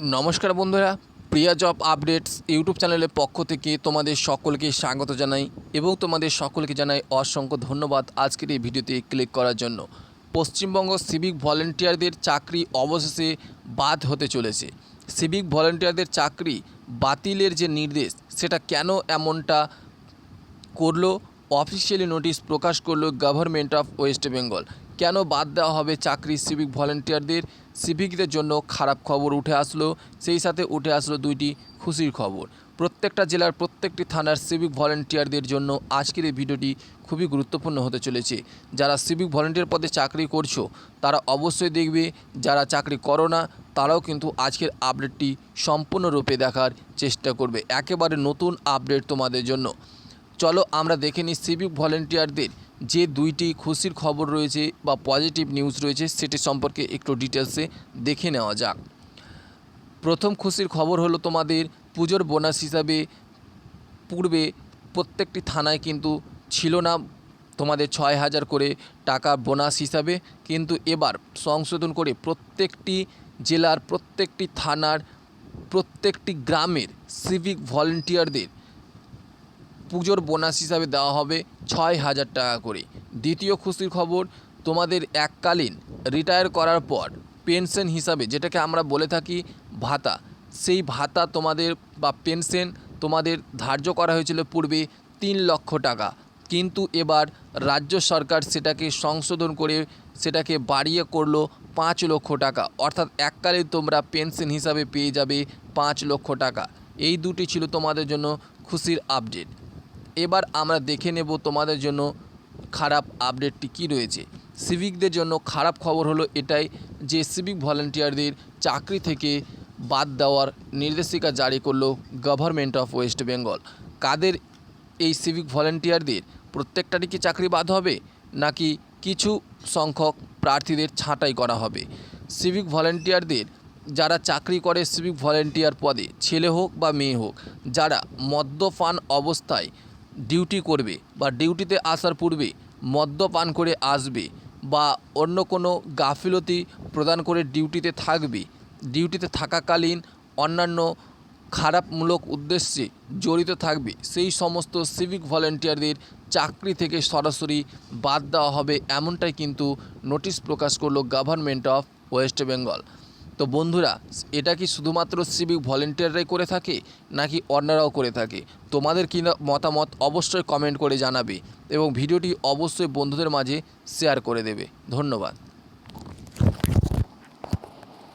নমস্কার বন্ধুরা, প্রিয়া job updates YouTube চ্যানেলের পক্ষ থেকে তোমাদের সকলকে স্বাগত জানাই এবং তোমাদের সকলকে জানাই অসংখ্য ধন্যবাদ আজকের এই ভিডিওতে ক্লিক করার জন্য। পশ্চিমবঙ্গ সিভিক ভলেন্টিয়ারদের চাকরি অবশেষে বাদ হতে চলেছে। সিভিক ভলেন্টিয়ারদের চাকরি বাতিলের যে নির্দেশ, সেটা কেন এমনটা করল? অফিসিয়ালি নোটিশ প্রকাশ করল গভর্নমেন্ট অফ ওয়েস্ট বেঙ্গল কেন বাদ দেওয়া হবে চাকরি সিভিক ভলেন্টিয়ারদের সিভিকদের জন্য খারাপ খবর উঠে আসলো, সেই সাথে উঠে আসলো দুইটি খুশির খবর। প্রত্যেকটা জেলার প্রত্যেকটি থানার সিভিক ভলেন্টিয়ারদের জন্য আজকের এই ভিডিওটি খুবই গুরুত্বপূর্ণ হতে চলেছে। যারা সিভিক ভলেন্টিয়ার পদে চাকরি করছ, তারা অবশ্যই দেখবে, যারা চাকরি করো না, তারাও কিন্তু আজকের আপডেটটি সম্পূর্ণরূপে দেখার চেষ্টা করবে। একেবারে নতুন আপডেট তোমাদের জন্য। চলো আমরা দেখে নিই সিভিক ভলেন্টিয়ারদের যে দুইটি খুশির খবর রয়েছে বা পজিটিভ নিউজ রয়েছে সেটি সম্পর্কে একটু ডিটেলসে দেখে নেওয়া যাক। প্রথম খুশির খবর হলো তোমাদের পুজোর বোনাস হিসাবে পূর্বে প্রত্যেকটি থানায় কিন্তু ছিল না তোমাদের ছয় হাজার করে টাকা বোনাস হিসাবে। কিন্তু এবার সংশোধন করে প্রত্যেকটি জেলার প্রত্যেকটি থানার প্রত্যেকটি গ্রামের সিভিক ভলেন্টিয়ারদের পুজোর বোনাস হিসাবে দেওয়া হবে ছয় হাজার টাকা করে। দ্বিতীয় খুশির খবর, তোমাদের এককালীন রিটায়ার করার পর পেনশন হিসাবে যেটাকে আমরা বলে থাকি ভাতা, সেই ভাতা তোমাদের বা পেনশন তোমাদের ধার্য করা হয়েছিল পূর্বে তিন লক্ষ টাকা। কিন্তু এবার রাজ্য সরকার সেটাকে সংশোধন করে সেটাকে বাড়িয়ে করল পাঁচ লক্ষ টাকা। অর্থাৎ এককালে তোমরা পেনশন হিসাবে পেয়ে যাবে পাঁচ লক্ষ টাকা। এই দুটি ছিল তোমাদের জন্য খুশির আপডেট এবার আমরা দেখে নেব তোমাদের জন্য খারাপ আপডেটটি কী রয়েছে। সিভিকদের জন্য খারাপ খবর হলো এটাই যে সিভিক ভলেন্টিয়ারদের চাকরি থেকে বাদ দেওয়ার নির্দেশিকা জারি করল গভর্নমেন্ট অফ ওয়েস্ট বেঙ্গল কাদের এই সিভিক ভলেন্টিয়ারদের প্রত্যেকটারই কি চাকরি বাদ হবে? নাকি কিছু সংখ্যক প্রার্থীদের ছাঁটাই করা হবে? সিভিক ভলেন্টিয়ারদের যারা চাকরি করে সিভিক ভলেন্টিয়ার পদে, ছেলে হোক বা মেয়ে হোক, যারা মদ্যপান অবস্থায় ডিউটি করবে বা ডিউটিতে আসার পূর্বে মদ্যপান করে আসবে বা অন্য কোনো গাফিলতি প্রদান করে ডিউটিতে থাকবে, ডিউটিতে থাকাকালীন অন্যান্য খারাপমূলক উদ্দেশ্যে জড়িত থাকবে, সেই সমস্ত সিভিক ভলেন্টিয়ারদের চাকরি থেকে সরাসরি বাদ দেওয়া হবে এমনটাই কিন্তু নোটিশ প্রকাশ করল গভর্নমেন্ট অফ ওয়েস্ট বেঙ্গল তো বন্ধুরা, এটা কি শুধুমাত্র সিভিক ভলেন্টিয়াররাই করে থাকে, নাকি অন্যরাও করে থাকে? তোমাদের কি মতামত অবশ্যই কমেন্ট করে জানাবে এবং ভিডিওটি অবশ্যই বন্ধুদের মাঝে শেয়ার করে দেবে। ধন্যবাদ।